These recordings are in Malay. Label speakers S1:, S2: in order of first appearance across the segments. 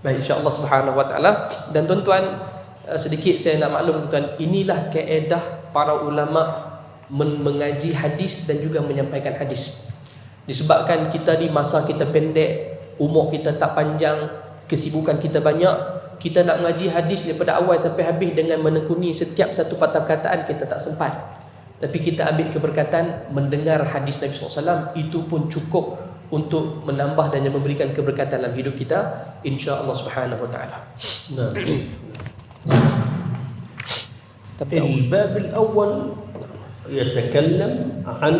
S1: Baik insya-Allah Subhanahu wa taala dan tuan-tuan eh, sedikit saya nak maklum tuan inilah kaedah para ulama mengaji hadis dan juga menyampaikan hadis. Disebabkan kita di masa kita pendek, umur kita tak panjang, kesibukan kita banyak, kita nak mengaji hadis daripada awal sampai habis dengan menekuni setiap satu patah perkataan kita tak sempat. Tapi kita ambil keberkatan mendengar hadis Nabi SAW itu pun cukup untuk menambah dan memberikan keberkatan dalam hidup kita insya-Allah Subhanahu wa taala. Nah.
S2: الباب الأول يتكلم عن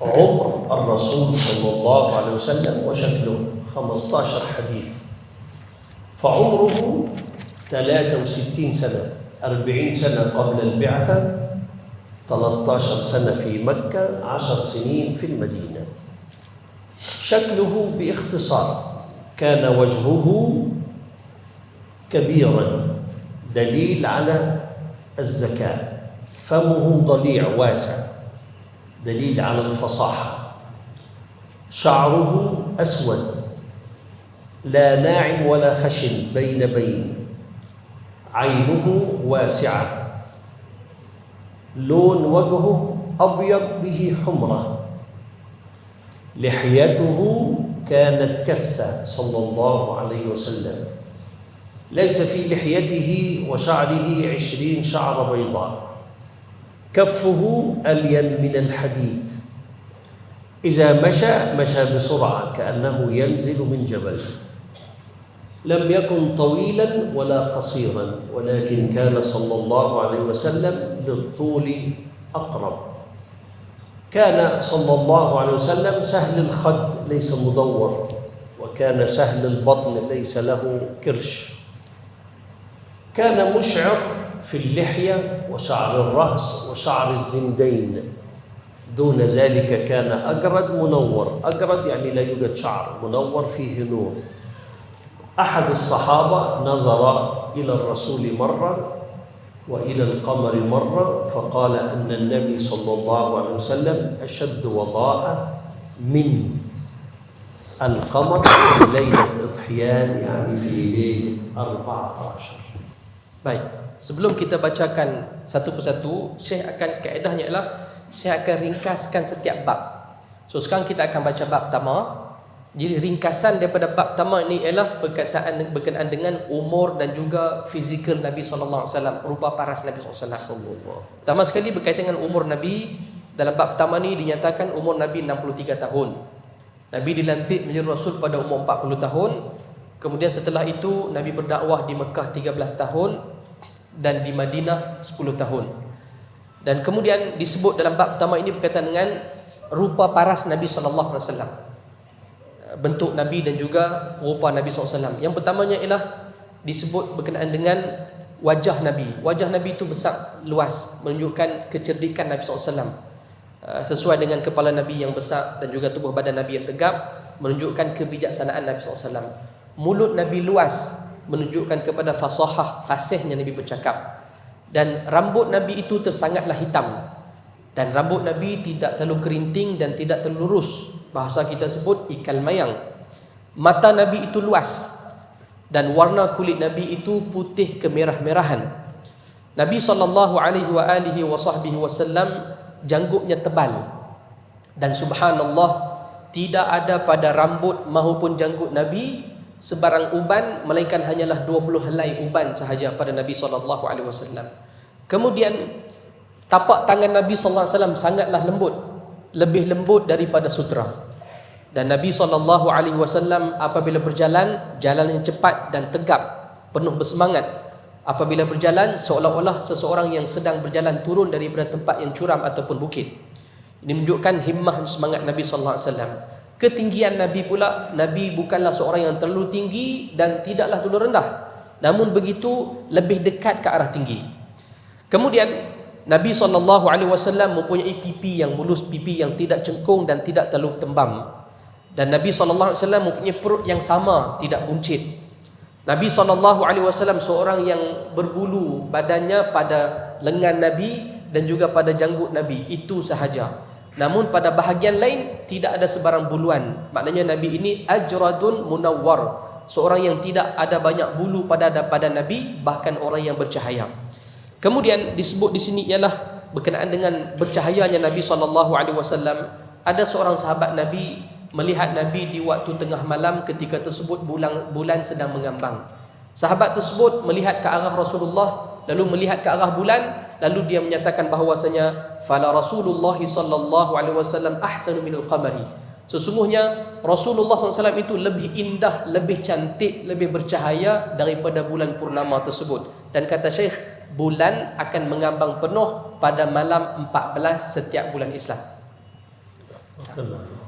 S2: عمر الرسول صلى الله عليه وسلم وشكله 15 حديث فعمره 63 سنة 40 سنة قبل البعثة 13 سنة في مكة 10 سنين في المدينة. شكله باختصار كان وجهه كبيرا دليل على الذكاء. فمه ضليع واسع دليل على الفصاحة. شعره أسود لا ناعم ولا خشن بين بين. عينه واسعة. لون وجهه أبيض به حمرة لحيته كانت كثة صلى الله عليه وسلم. ليس في لحيته وشعره عشرين شعر بيضاء. كفه ألين من الحديد. إذا مشى مشى بسرعة كأنه ينزل من جبل. لم يكن طويلا ولا قصيرا ولكن كان صلى الله عليه وسلم للطول أقرب. كان صلى الله عليه وسلم سهل الخد ليس مدور وكان سهل البطن ليس له كرش. كان مشعر في اللحية وشعر الرأس وشعر الزندين. دون ذلك كان أجرد منور. أجرد يعني لا يوجد شعر منور فيه نور. أحد الصحابة نظر إلى الرسول مرة وإلى القمر مرة فقال أن النبي صلى الله عليه وسلم أشد وضاء من القمر في ليلة إضحيان يعني في ليلة 14
S1: Baik, sebelum kita bacakan satu persatu, Syekh akan kaedahnya ialah Syekh akan ringkaskan setiap bab. So sekarang kita akan baca bab pertama, jadi ringkasan daripada bab pertama ini ialah perkataan berkenaan dengan umur dan juga fizikal Nabi sallallahu alaihi wasallam, rupa paras Nabi sallallahu alaihi wasallam. Pertama sekali berkaitan dengan umur Nabi dalam bab pertama ini dinyatakan umur Nabi 63 tahun. Nabi dilantik menjadi rasul pada umur 40 tahun. Kemudian setelah itu Nabi berdakwah di Mekah 13 tahun dan di Madinah 10 tahun. Dan kemudian disebut dalam bab pertama ini berkaitan dengan rupa paras Nabi sallallahu alaihi wasallam bentuk Nabi dan juga rupa Nabi SAW. Yang pertamanya ialah disebut berkenaan dengan wajah Nabi. Wajah Nabi itu besar, luas, menunjukkan kecerdikan Nabi SAW. Uh, sesuai dengan kepala Nabi yang besar dan juga tubuh badan Nabi yang tegap, menunjukkan kebijaksanaan Nabi SAW. Mulut Nabi luas, menunjukkan kepada fasahah, fasihnya Nabi bercakap. Dan rambut Nabi itu tersangatlah hitam. Dan rambut Nabi tidak terlalu kerinting dan tidak terlalu lurus bahasa kita sebut ikal mayang. Mata nabi itu luas dan warna kulit nabi itu putih kemerah-merahan. Nabi sallallahu alaihi wa alihi wasallam janggutnya tebal. Dan subhanallah tidak ada pada rambut maupun janggut nabi sebarang uban melainkan hanyalah 20 helai uban sahaja pada nabi sallallahu alaihi wasallam kemudian tapak tangan nabi sallallahu alaihi wasallam sangatlah lembut lebih lembut daripada sutra. Dan Nabi sallallahu alaihi wasallam apabila berjalan jalan yang cepat dan tegap, penuh bersemangat. Apabila berjalan seolah-olah seseorang yang sedang berjalan turun daripada tempat yang curam ataupun bukit. Ini menunjukkan himmah dan semangat Nabi sallallahu alaihi wasallam. Ketinggian Nabi pula, Nabi bukanlah seorang yang terlalu tinggi dan tidaklah terlalu rendah. Namun begitu lebih dekat ke arah tinggi. Kemudian Nabi SAW mempunyai pipi yang mulus, pipi yang tidak cengkung dan tidak terlalu tembam. Dan Nabi SAW mempunyai perut yang sama, tidak buncit. Nabi SAW seorang yang berbulu badannya pada lengan Nabi dan juga pada janggut Nabi. Itu sahaja. Namun pada bahagian lain tidak ada sebarang buluan. Maknanya Nabi ini ajradun munawwar. Seorang yang tidak ada banyak bulu pada pada Nabi bahkan orang yang bercahaya. Kemudian disebut di sini ialah berkenaan dengan bercahayanya Nabi sallallahu alaihi wasallam. Ada seorang sahabat Nabi melihat Nabi di waktu tengah malam ketika tersebut bulan bulan sedang mengambang. Sahabat tersebut melihat ke arah Rasulullah lalu melihat ke arah bulan lalu dia menyatakan bahawasanya fala Rasulullah sallallahu alaihi wasallam ahsanu minal qamari sesungguhnya Rasulullah SAW itu lebih indah lebih cantik lebih bercahaya daripada bulan purnama tersebut dan kata Syekh bulan akan mengambang penuh pada malam 14 setiap bulan Islam
S2: Kenapa?